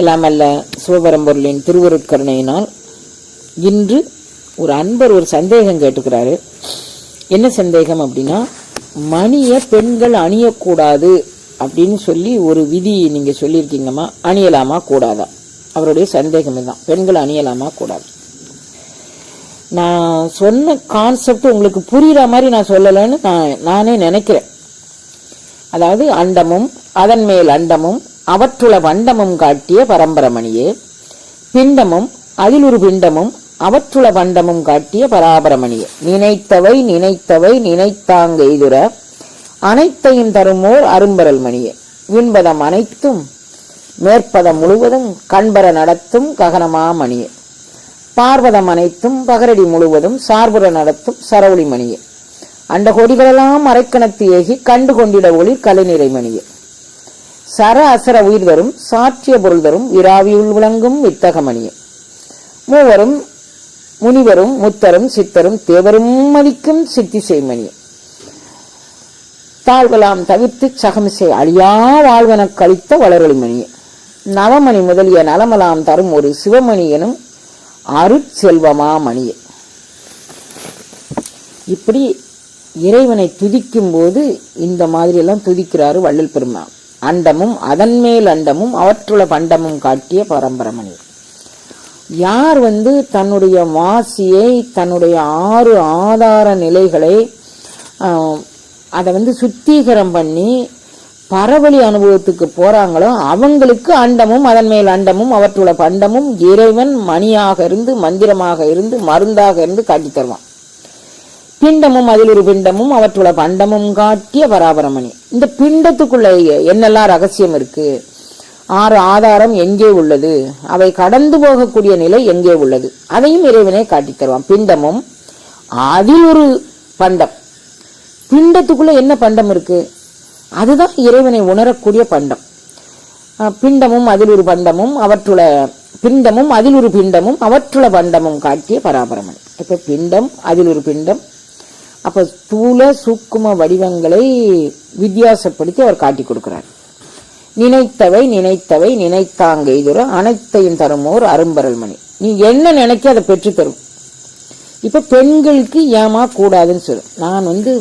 எல்லாம் அல்ல சிவபரம்பொருளின் திருவருட்கருணையினால் இன்று ஒரு அன்பர் ஒரு சந்தேகம் கேட்டுக்கிறாரு. என்ன சந்தேகம் அப்படின்னா மணியை பெண்கள் அணியக்கூடாது அப்படின்னு சொல்லி ஒரு விதி நீங்கள் சொல்லியிருக்கீங்கம்மா அணியலாமா கூடாதா? அவருடைய சந்தேகம் இதுதான். பெண்கள் அணியலாமா கூடாது? நான் சொன்ன கான்செப்ட் உங்களுக்கு புரிகிற மாதிரி நான் சொல்லலைன்னு நான் நானே நினைக்கிறேன். அதாவது அண்டமும் அதன் மேல் அண்டமும் அவற்றுள வண்டமும் காட்டிய பரம்பரமணியே. பிண்டமும் அதில் ஒரு பிண்டமும் அவற்றுள வண்டமும் காட்டிய பராபரமணியே. நினைத்தவை நினைத்தவை நினைத்தாங்க எதிர அனைத்தையும் தருமோர் அரும்பரல் மணியே. விண்பதம் அனைத்தும் மேற்பதம் முழுவதும் கண்பர நடத்தும் ககனமா மணியே. பார்வதம் அனைத்தும் பகரடி முழுவதும் சார்புற நடத்தும் சரவொளி மணியே. அண்ட கொடிகளெல்லாம் மறைக்கணத்து ஏகி கண்டு கொண்டிட ஒளி கலைநிறை மணியே. சர அசர உயிர் தரும் சாற்றிய பொருள் தரும் விராவியுள் விளங்கும் வித்தகமணியும் மூவரும் முனிவரும் முத்தரும் சித்தரும் தேவரும் மதிக்கும் சித்தி செய்மணியும் தாழ்வலாம் தவிர்த்து சகமிசை அழியா வாழ்வன கழித்த வளரொளி நவமணி முதலிய நலமலாம் தரும் ஒரு சிவமணி எனும் அருட்செல்வமா மணியே. இப்படி இறைவனை துதிக்கும் போது இந்த மாதிரி எல்லாம் துதிக்கிறாரு வள்ளல் பெருமான் அண்டமும் அதன் மேல் அண்டமும் அவற்றுள்ள பண்டமும் காட்டிய பரம்பரமணி. யார் வந்து தன்னுடைய வாசியை தன்னுடைய ஆறு ஆதார நிலைகளை அதை வந்து சுத்தீகரம் பண்ணி பரவழி அனுபவத்துக்கு போகிறாங்களோ அவங்களுக்கு அண்டமும் அதன் மேல் அண்டமும் அவற்றுள்ள பண்டமும் இறைவன் மணியாக இருந்து மந்திரமாக இருந்து மருந்தாக இருந்து காட்டி தருவான் பிண்டமும் அதில் ஒரு பிண்டமும் அவற்றுள்ள பண்டமும் காட்டிய பராபரமணி. இந்த பிண்டத்துக்குள்ள என்னெல்லாம் ரகசியம் இருக்கு? ஆறு ஆதாரம் எங்கே உள்ளது? அவை கடந்து போகக்கூடிய நிலை எங்கே உள்ளது? அதையும் இறைவனே காட்டி தருவான். பிண்டமும் அதில் ஒரு பண்டம். பிண்டத்துக்குள்ள என்ன பண்டம் இருக்கு? அதுதான் இறைவனை உணரக்கூடிய பண்டம். பிண்டமும் அதில் ஒரு பண்டமும் அவற்றுள்ள பிண்டமும் அதில் ஒரு பிண்டமும் அவற்றுள்ள பண்டமும் காட்டிய பராபரமன். இப்ப பிண்டம் அதில் ஒரு பிண்டம் அப்போ ஸ்தூல சூக்கும வடிவங்களை வித்தியாசப்படுத்தி அவர் காட்டி கொடுக்குறார். நினைத்தவை நினைத்தவை நினைத்தாங்க இதுர அனைத்தையும் தருமோர் அரும்பரல் மணி நீ என்ன நினைக்க அதை பெற்றுத்தரும் இப்போ பெண்களுக்கு ஏமா கூடாதுன்னு சொல்லு. நான் வந்து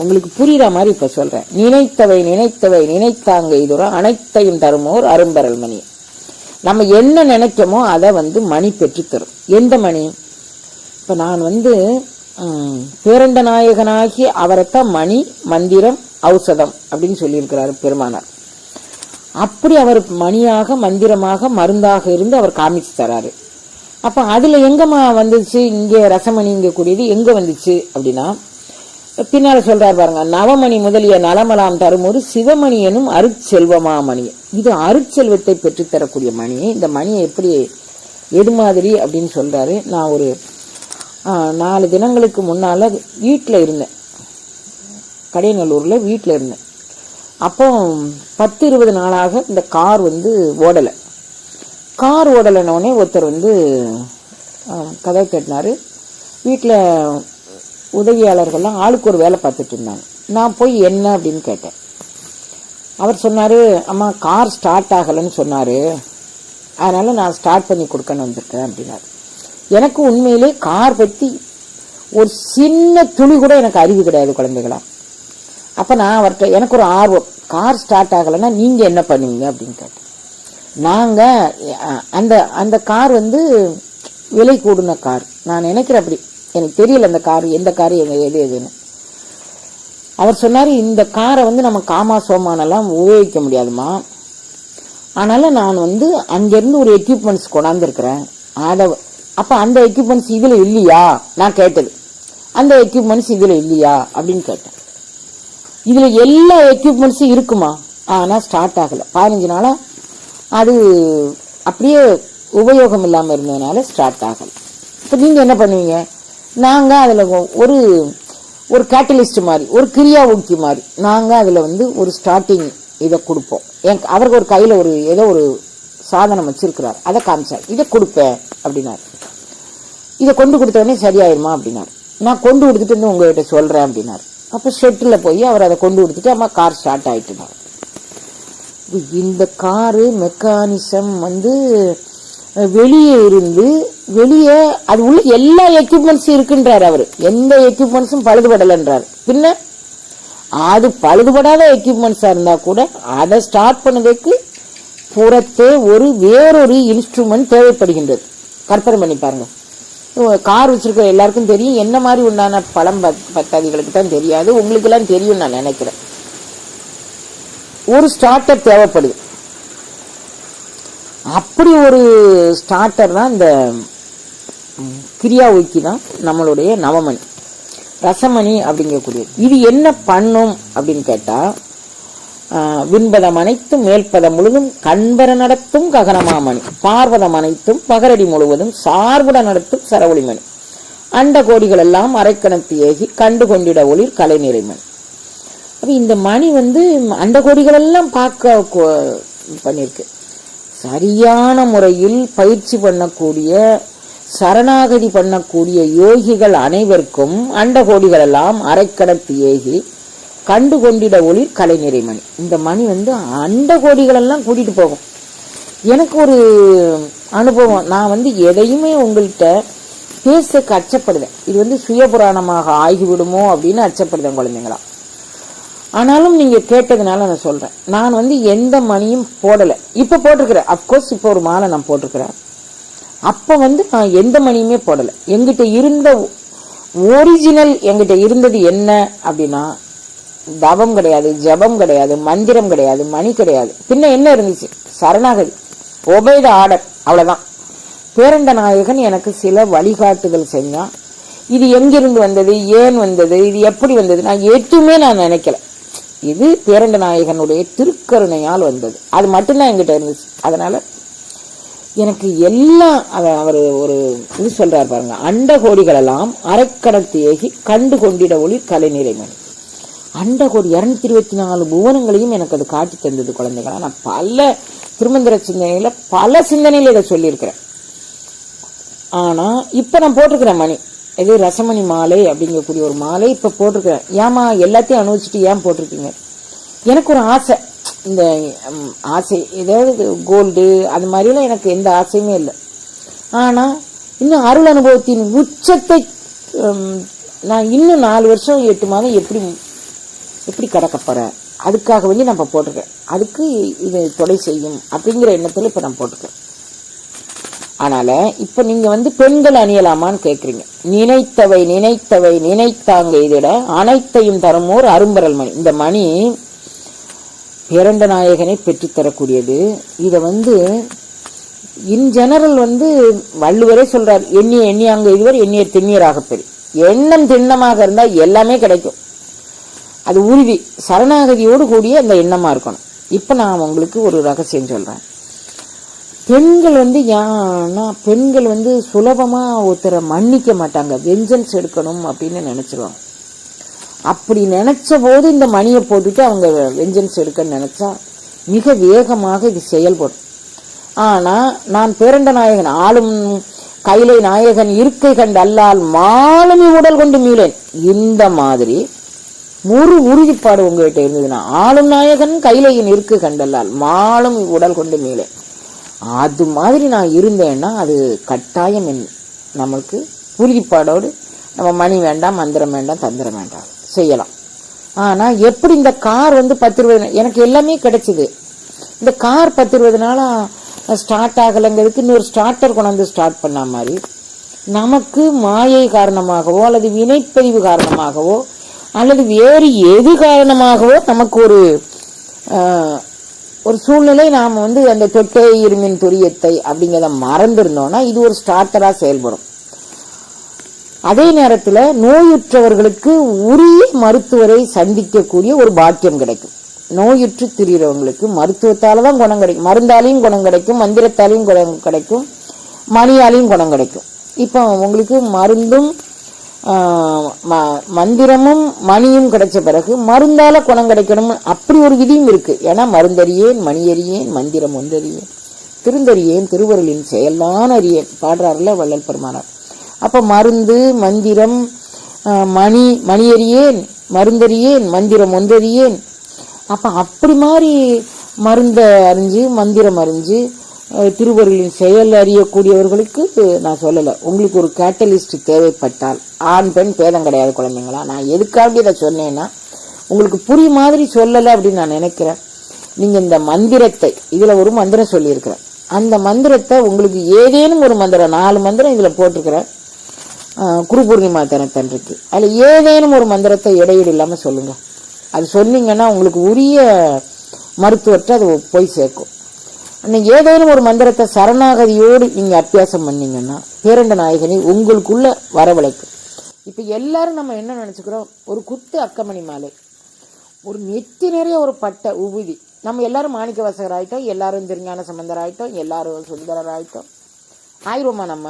உங்களுக்கு புரிகிற மாதிரி இப்போ சொல்கிறேன் நினைத்தவை நினைத்தவை நினைத்தாங்க இதுர அனைத்தையும் தருமோர் அரும்பரல் மணி நம்ம என்ன நினைக்கமோ அதை வந்து மணி பெற்றுத்தரும் எந்த மணி? இப்போ நான் வந்து பேரண்ட நாயகனாகி அவரைத்தான் மணி மந்திரம் ஔஷதம் அப்படின்னு சொல்லியிருக்கிறாரு பெருமானார். அப்படி அவர் மணியாக மந்திரமாக மருந்தாக இருந்து அவர் காமிச்சு தராரு. அப்போ அதில் எங்கம்மா வந்துச்சு? இங்கே ரசமணிங்க கூடியது எங்கே வந்துச்சு அப்படின்னா பின்னால் சொல்கிறார் பாருங்க நவமணி முதலிய நலமலாம் தரும் ஒரு சிவமணி எனும் அருட்செல்வமா மணி. இது அருட்செல்வத்தை பெற்றுத்தரக்கூடிய மணி இந்த மணியை எப்படி எது மாதிரி அப்படின்னு சொல்கிறாரு நான் ஒரு நாலு தினங்களுக்கு முன்னால் வீட்டில் இருந்தேன். கடையநல்லூரில் வீட்டில் இருந்தேன். அப்போ பத்து இருபது நாளாக இந்த கார் வந்து ஓடலை. கார் ஓடலைனோடனே ஒருத்தர் வந்து கதை கதவை வீட்டில் உதவியாளர்கள்லாம் ஆளுக்கு ஒரு வேலை பார்த்துட்டு இருந்தாங்க. நான் போய் என்ன அப்படின்னு கேட்டேன். அவர் சொன்னார் அம்மா கார் ஸ்டார்ட் ஆகலைன்னு சொன்னார். அதனால் நான் ஸ்டார்ட் பண்ணி கொடுக்கன்னு வந்திருக்கேன் அப்படின்னாரு. எனக்கு உண்மையிலே கார் பற்றி ஒரு சின்ன துளி கூட எனக்கு அறிவு கிடையாது குழந்தைகளா. அப்போ நான் அவர்கிட்ட எனக்கு ஒரு ஆர்வம். கார் ஸ்டார்ட் ஆகலைன்னா நீங்கள் என்ன பண்ணுவீங்க அப்படின்னு கேட்டேன். நாங்கள் அந்த அந்த கார் வந்து விலை கூடின கார். நான் நினைக்கிறேன் அப்படி. எனக்கு தெரியல அந்த கார் எந்த கார் எங்க எது எதுன்னு. அவர் சொன்னார் இந்த காரை வந்து நம்ம காமா சோமானெல்லாம் உபயோகிக்க முடியாதுமா அதனால் நான் வந்து அங்கேருந்து ஒரு எக்யூப்மெண்ட்ஸ் கொண்டாந்துருக்கிறேன். அதை அப்போ அந்த எக்யூப்மெண்ட்ஸ் இதில் இல்லையா? நான் கேட்டது. அந்த எக்யூப்மெண்ட்ஸ் இதில் இல்லையா? அப்படின்னு கேட்டேன். இதில் எல்லா எக்யூப்மெண்ட்ஸும் இருக்குமா? ஆனால் ஸ்டார்ட் ஆகலை. பதினஞ்சு நாளாக அது அப்படியே உபயோகம் இல்லாமல் இருந்ததுனால ஸ்டார்ட் ஆகலை. இப்போ நீங்கள் என்ன பண்ணுவீங்க? நாங்கள் அதில் ஒரு ஒரு கேட்டலிஸ்ட் மாதிரி ஒரு கிரியா ஊக்கி மாதிரி நாங்கள் அதில் வந்து ஒரு ஸ்டார்டிங் இதை கொடுப்போம். என் அவருக்கு ஒரு கையில் ஒரு ஏதோ ஒரு சாதனம் வச்சுருக்கிறார். அதை காமிச்சார். இதை கொடுப்பேன். அப்படின்னாரு. இதை கொண்டு கொடுத்தோடனே சரியாயிருமா அப்படின்னாரு. நான் கொண்டு கொடுத்துட்டு வந்து உங்ககிட்ட சொல்கிறேன் அப்படின்னாரு. அப்போ ஷெட்டில் போய் அவர் அதை கொண்டு கொடுத்துட்டு அம்மா கார் ஸ்டார்ட் ஆயிட்டுனாரு. இந்த காரு மெக்கானிசம் வந்து வெளியே இருந்து வெளியே அது உள்ள எல்லா எக்யூப்மெண்ட்ஸும் இருக்குன்றார் அவர். எந்த எக்யூப்மெண்ட்ஸும் பழுதுபடலைன்றார். பின்ன அது பழுதுபடாத எக்யூப்மெண்ட்ஸாக இருந்தால் கூட அதை ஸ்டார்ட் பண்ணதுக்கு புறத்தே ஒரு வேறொரு இன்ஸ்ட்ருமெண்ட் தேவைப்படுகின்றது. கற்பனை பண்ணி பாருங்கள் கார் வச்சுருக்க எல்லாருக்கும் தெரியும். என்ன மாதிரி உண்டான பழம் பத்- பத்தாதிகளுக்கு தான் தெரியாது. உங்களுக்கெல்லாம் தெரியும் நான் நினைக்கிறேன். ஒரு ஸ்டார்டர் தேவைப்படுது. அப்படி ஒரு ஸ்டார்டர் தான் இந்த கிரியா ஊக்கி தான் நம்மளுடைய நவமணி. ரசமணி அப்படிங்கக்கூடியது. இது என்ன பண்ணும் அப்படின்னு கேட்டால் விண்பதம் அனைத்தும் மேல்பதம் முழுதும் கண்பர நடத்தும் ககனமாமணி. பார்வதம் அனைத்தும் பகரடி முழுவதும் சார்புட நடத்தும் சரவொளிமணி. அண்ட கோடிகள் எல்லாம் அரைக்கணத்து ஏகி கண்டு கொண்டிட ஒளிர் கலை நிறைமணி அப்போ இந்த மணி வந்து அண்ட கோடிகள் எல்லாம் பார்க்க பண்ணியிருக்கு சரியான முறையில் பயிற்சி பண்ணக்கூடிய சரணாகதி பண்ணக்கூடிய யோகிகள் அனைவருக்கும் அண்டகோடிகள் எல்லாம் அரைக்கணத்து ஏகி கண்டு கொண்டிட ஒளிர் கலை நிறைமணி. இந்த மணி வந்து அண்ட கோடிகளெல்லாம் கூட்டிகிட்டு போகும். எனக்கு ஒரு அனுபவம். நான் வந்து எதையுமே உங்கள்கிட்ட பேச அச்சப்படுவேன் இது வந்து சுயபுராணமாக ஆகிவிடுமோ அப்படின்னு அச்சப்படுவேன் குழந்தைங்களா. ஆனாலும் நீங்கள் கேட்டதுனால நான் சொல்கிறேன் நான் வந்து எந்த மணியும் போடலை. இப்போ போட்டிருக்கிறேன். அஃப்கோர்ஸ் இப்போ ஒரு மாலை நான் போட்டிருக்கிறேன். அப்போ வந்து நான் எந்த மணியுமே போடலை. எங்கிட்ட இருந்த ஒரிஜினல் எங்கிட்ட இருந்தது என்ன அப்படின்னா தவம் கிடையாது ஜபம் கிடையாது மந்திரம் கிடையாது மணி கிடையாது. பின்ன என்ன இருந்துச்சு? சரணாகதி. ஒபேத ஆர்டர் அவ்வளவுதான். பேரண்ட நாயகன் எனக்கு சில வழிகாட்டுதல் செஞ்சான். இது எங்கிருந்து வந்தது? ஏன் வந்தது? இது எப்படி வந்தது? நான் எதுவுமே நான் நினைக்கல. இது பேரண்ட நாயகனுடைய திருக்கருணையால் வந்தது. அது மட்டும்தான் என்கிட்ட இருந்துச்சு. அதனால எனக்கு எல்லாம் அவ- அவர் ஒரு இது சொல்றாரு பாருங்க அண்ட கோடிகளெல்லாம் அரைக்கடத்து ஏகி கண்டு கொண்டிட ஒளி கலைநிறைமணி அண்ட கோடி இரநூத்தி இருபத்தி நாலு புவனங்களையும் எனக்கு அது காட்டி தந்தது குழந்தைகளா. நான் பல திருமந்திர சிந்தனையில் பல சிந்தனையில் இதை சொல்லியிருக்கிறேன். ஆனால் இப்போ நான் போட்டிருக்கிறேன் மணி. இது ரசமணி மாலை அப்படிங்கக்கூடிய ஒரு மாலை இப்போ போட்டிருக்கிறேன். ஏமா எல்லாத்தையும் அனுபவிச்சுட்டு ஏன் போட்டிருக்கீங்க? எனக்கு ஒரு ஆசை. இந்த ஆசை. ஏதாவது கோல்டு அது மாதிரிலாம் எனக்கு எந்த ஆசையுமே இல்லை. ஆனால் இன்னும் அருள் அனுபவத்தின் உச்சத்தை நான் இன்னும் நாலு வருஷம் எட்டு மாதம் எப்படி எப்படி கடக்க அதுக்காக வேண்டி நம்ம போட்டிருக்கேன். அதுக்கு இது தொலை செய்யும் அப்படிங்கிற எண்ணத்தில் இப்போ நான் போட்டிருக்கேன். அதனால் இப்போ நீங்கள் வந்து பெண்கள் அணியலாமான்னு கேட்குறீங்க நினைத்தவை நினைத்தவை நினைத்தாங்க இதிட அனைத்தையும் தருமோர் அரும்பரல் மணி. இந்த மணி பேரண்ட நாயகனை பெற்றுத்தரக்கூடியது. இதை வந்து இன் ஜெனரல் வந்து வள்ளுவரே சொல்றார் எண்ணிய எண்ணியாங்க இதுவர் எண்ணிய திண்ணியராக பெரு எண்ணம் திண்ணமாக இருந்தால் எல்லாமே கிடைக்கும். அது உறுதி சரணாகதியோடு கூடிய அந்த எண்ணமாக இருக்கணும். இப்போ நான் உங்களுக்கு ஒரு ரகசியம் சொல்கிறேன் பெண்கள் வந்து ஏன்னா பெண்கள் வந்து சுலபமாக ஒருத்தரை மன்னிக்க மாட்டாங்க. வெஞ்சன்ஸ் எடுக்கணும் அப்படின்னு நினச்சிருவாங்க. அப்படி நினச்ச போது இந்த மணியை போட்டுட்டு அவங்க வெஞ்சன்ஸ் எடுக்க நினச்சா மிக வேகமாக இது செயல்படும். ஆனால் நான் பேரண்ட நாயகன் ஆளும் கைலை நாயகன் இருக்கை கண்டு அல்லால் மாலுமி உடல் கொண்டு மீளேன். இந்த மாதிரி முறு உறுதிப்பாடு உங்ககிட்ட இருந்ததுன்னா ஆளும் நாயகன் கைலையின் இருக்கு கண்டல்லால் மாலும் உடல் கொண்டு மேலே. அது மாதிரி நான் இருந்தேன்னா அது கட்டாயம் என் நம்மளுக்கு உறுதிப்பாடோடு நம்ம மணி வேண்டாம் மந்திரம் வேண்டாம் தந்திரம் வேண்டாம் செய்யலாம். ஆனால் எப்படி இந்த கார் வந்து பத்து இருபது எனக்கு எல்லாமே கிடைச்சிது. இந்த கார் பத்து இருபது ஸ்டார்ட் ஆகலைங்கிறதுக்கு இன்னொரு ஸ்டார்டர் கொண்டாந்து ஸ்டார்ட் பண்ண மாதிரி நமக்கு மாயை காரணமாகவோ அல்லது வினைப்பதிவு காரணமாகவோ அல்லது வேறு எது காரணமாகவோ நமக்கு ஒரு ஒரு சூழ்நிலை நாம் வந்து அந்த தொட்டே இருமின் துரியத்தை அப்படிங்கிறத மறந்துருந்தோம்னா இது ஒரு ஸ்டார்டராக செயல்படும். அதே நேரத்தில் நோயுற்றவர்களுக்கு உரிய மருத்துவரை சந்திக்கக்கூடிய ஒரு பாக்கியம் கிடைக்கும். நோயுற்று திரிகிறவங்களுக்கு மருத்துவத்தால் தான் குணம் கிடைக்கும். மருந்தாலையும் குணம் கிடைக்கும் மந்திரத்தாலையும் குணம் கிடைக்கும் மணியாலையும் குணம் கிடைக்கும். இப்போ உங்களுக்கு மருந்தும் மந்திரமும் மணியும் கிடைச்ச பிறகு மருந்தால குணம் கிடைக்கணும் அப்படி ஒரு விதியும் இருக்கு. ஏன்னா மருந்தறியேன் மணியறியேன் மந்திரம் ஒன்றறியேன். திருந்தறியேன் திருவருளின் செயல்தான் அறியேன் பாடுறாருல வள்ளல் பெருமானார். அப்ப மருந்து மந்திரம் மணி மணியறியேன் மருந்தறியேன் மந்திரம் ஒன்றறியேன். அப்ப அப்படி மாதிரி மருந்தை அறிஞ்சு மந்திரம் அறிஞ்சு திருவருளின் செயல் அறியக்கூடியவர்களுக்கு நான் சொல்லலை. உங்களுக்கு ஒரு கேட்டலிஸ்ட் தேவைப்பட்டால் ஆண் பெண் பேதம் கிடையாது குழந்தைங்களா? நான் எதுக்காக இதை சொன்னேன்னா உங்களுக்கு புரிய மாதிரி சொல்லலை அப்படின்னு நான் நினைக்கிறேன். நீங்கள் இந்த மந்திரத்தை இதில் ஒரு மந்திரம் சொல்லியிருக்கிறேன். அந்த மந்திரத்தை உங்களுக்கு ஏதேனும் ஒரு மந்திரம் நாலு மந்திரம் இதில் போட்டிருக்கிறேன். குரு பூர்ணிமா தினத்தன்றைக்கு. அதில் ஏதேனும் ஒரு மந்திரத்தை இடையீடு இல்லாமல் சொல்லுங்கள் அது சொன்னீங்கன்னா உங்களுக்கு உரிய மருத்துவத்தை அது போய் சேர்க்கும். அன்னைக்கு ஏதேனும் ஒரு மந்திரத்தை சரணாகதியோடு நீங்கள் அத்தியாசம் பண்ணீங்கன்னா பேரண்ட நாயகனை உங்களுக்குள்ள வரவழைக்கும். இப்போ எல்லாரும் நம்ம என்ன நினச்சிக்கிறோம்? ஒரு குத்து அக்கமணி மாலை. ஒரு நெத்தி நிறைய ஒரு பட்டை உபுதி. நம்ம எல்லாரும் மாணிக்க வாசகர் ஆகிட்டோம் எல்லாரும் திருஞான சம்பந்தர் ஆகிட்டோம் எல்லாரும் சுந்தரர் ஆகிட்டோம் ஆயிரோமா நம்ம?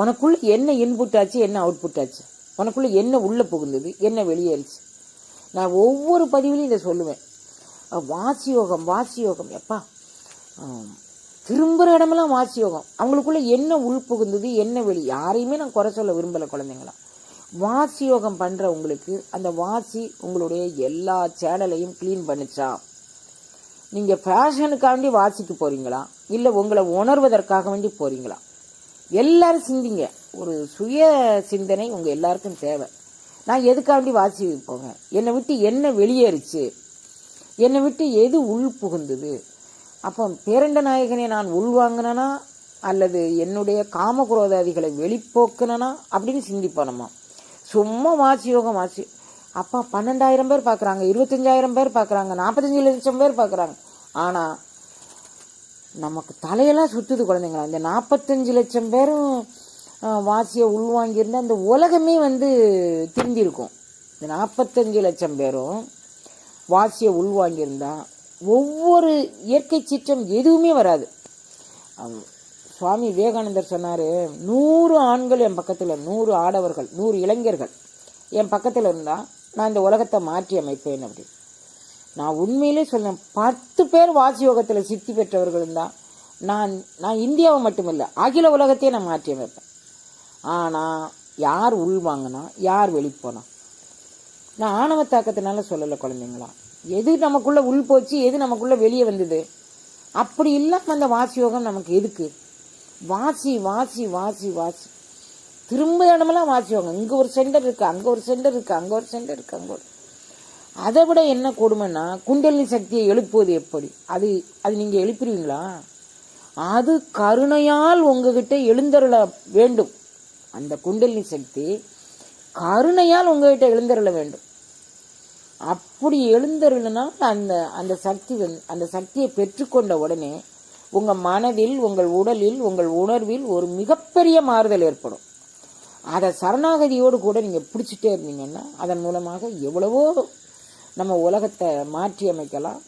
உனக்குள்ள என்ன இன்புட் ஆச்சு என்ன அவுட்புட் ஆச்சு? உனக்குள்ள என்ன உள்ளே புகுந்தது என்ன வெளியேறிச்சு? நான் ஒவ்வொரு பதிவிலையும் இதை சொல்லுவேன். வாசியோகம் வாசியோகம் யோகம் எப்பா? திரும்புகிற இடமெல்லாம் வாசியோகம் யோகம் என்ன உள் புகுந்தது என்ன வெளி? யாரையுமே நான் குறை சொல்ல விரும்பலை குழந்தைங்களாம் வாசியோகம் யோகம் அந்த வாசி உங்களுடைய எல்லா சேனலையும் க்ளீன் பண்ணிச்சா? நீங்கள் ஃபேஷனுக்காண்டி வாசிக்கு போகிறீங்களா இல்லை உங்களை உணர்வதற்காக வேண்டி போகிறீங்களா எல்லாரும் சிந்திங்க. ஒரு சுய சிந்தனை உங்கள் எல்லாருக்கும் தேவை. நான் எதுக்காண்டி வாசி போங்க என்னை விட்டு என்ன வெளியேறுச்சு? என்னை விட்டு எது உள் புகுந்தது? அப்போ பேரண்ட நாயகனை நான் உள்வாங்கினனா அல்லது என்னுடைய காமகுரோதாதிகளை வெளிப்போக்குனனா? அப்படின்னு சிந்திப்போம் சும்மா வாசி யோகம் ஆச்சு அப்பா பன்னெண்டாயிரம் பேர் பார்க்குறாங்க இருபத்தஞ்சாயிரம் பேர் பார்க்குறாங்க நாற்பத்தஞ்சு லட்சம் பேர் பார்க்குறாங்க ஆனால் நமக்கு தலையெல்லாம் சுற்றுது குழந்தைங்களா. இந்த நாற்பத்தஞ்சு லட்சம் பேரும் வாசியை உள்வாங்கியிருந்தால் அந்த உலகமே வந்து திருந்திருக்கும். இந்த நாற்பத்தஞ்சு லட்சம் பேரும் வாசியை உள்வாங்கியிருந்தா ஒவ்வொரு இயற்கை சீற்றம் எதுவுமே வராது. சுவாமி விவேகானந்தர் சொன்னார் நூறு ஆண்கள் என் பக்கத்தில் நூறு ஆடவர்கள் நூறு இளைஞர்கள் என் பக்கத்தில் இருந்தால் நான் இந்த உலகத்தை மாற்றி அமைப்பேன் அப்படின்னு. நான் உண்மையிலே சொல்றேன் பத்து பேர் வாசி யோகத்தில் சித்தி பெற்றவர்கள் இருந்தால் நான் நான் இந்தியாவை மட்டுமில்ல அகில உலகத்தையே நான் மாற்றி அமைப்பேன். ஆனால் யார் உள்வாங்கினா யார் வெளிப்போனா? நான் ஆணவ தாக்கத்தினால சொல்லலை குழந்தைங்களா. எது நமக்குள்ளே உள் போச்சு எது நமக்குள்ளே வெளியே வந்தது? அப்படி இல்லாமல் அந்த வாசி யோகம் நமக்கு எதுக்கு? வாசி வாசி வாசி வாசி. திரும்ப இடமெல்லாம் வாசி யோகம் இங்கே ஒரு சென்டர் இருக்குது அங்கே ஒரு சென்டர் இருக்குது அங்கே ஒரு சென்டர் இருக்குது அங்கே ஒரு அதை விட என்ன கொடுமைன்னா குண்டலினி சக்தியை எழுப்புவது எப்படி? அது அது நீங்கள் எழுப்பிடுவீங்களா? அது கருணையால் உங்ககிட்ட எழுந்தருள வேண்டும். அந்த குண்டலினி சக்தி கருணையால் உங்ககிட்ட எழுந்தருள வேண்டும். அப்படி எழுந்தருளினால் அந்த அந்த சக்தி வந்து அந்த சக்தியை பெற்றுக்கொண்ட உடனே உங்கள் மனதில் உங்கள் உடலில் உங்கள் உணர்வில் ஒரு மிகப்பெரிய மாறுதல் ஏற்படும். அதை சரணாகதியோடு கூட நீங்கள் பிடிச்சிட்டே இருந்தீங்கன்னா அதன் மூலமாக எவ்வளவோ நம்ம உலகத்தை மாற்றி அமைக்கலாம்